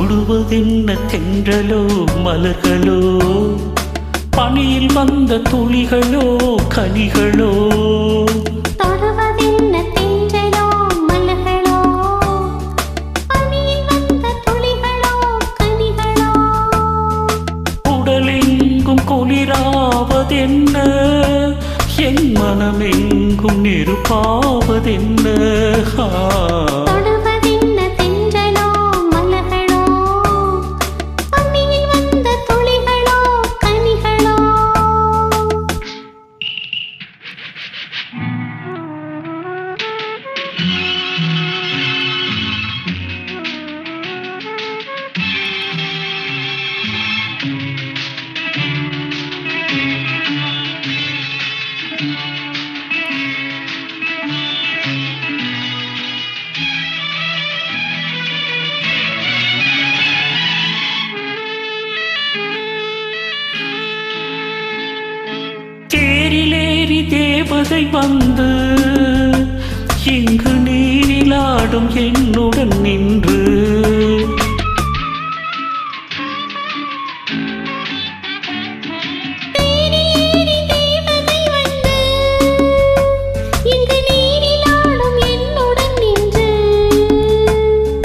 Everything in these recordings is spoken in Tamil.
தொடுவதென்ன தென்றலோ மலர்களோ? பணியில் வந்த துளிகளோ கனிகளோ? குளிராவதென்ன? என் மனமெங்கும் நெருப்பாவதென்ன. தேவதை வந்து இங்கு நீரிலாடும் என்னுடன் நின்று.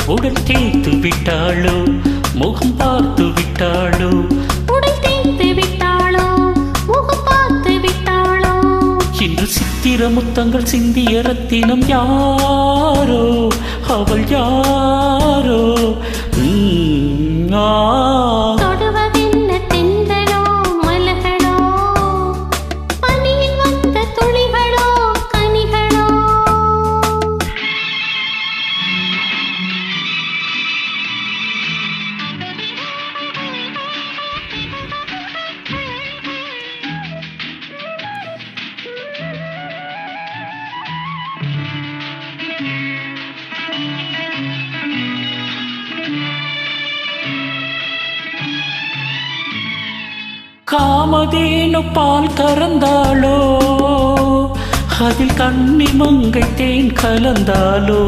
உடல் தேய்த்து விட்டாளோ முகம் பார்த்து விட்டாளோ சித்திர முத்தங்கள் சிந்திய ரத்தினம் யாரோ? அவள் யார்? காமதேனு பால் கறந்தாளோ அதில் கண்ணி மங்கை தேன் கலந்தாளோ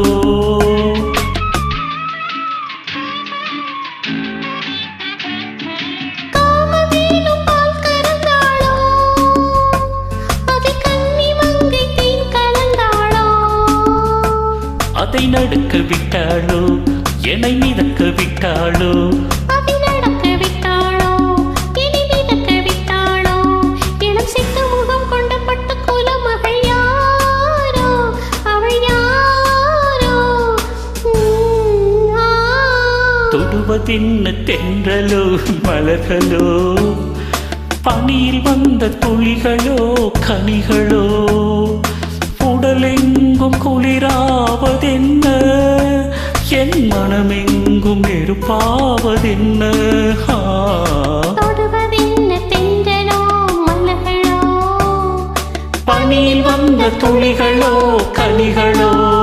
அதை நடுக்க விட்டாளோ என்னை மிதக்க விட்டாளோ தொடுவதென்ன தென்றலோ மலர்களோ? பனியில் வந்த துளிகளோ கனிகளோ? உடலெங்கும் குளிராவதென்ன? என் மனமெங்கும் நெருப்பாவதென்ன? ஆ. பனியில் வந்த துளிகளோ கனிகளோ?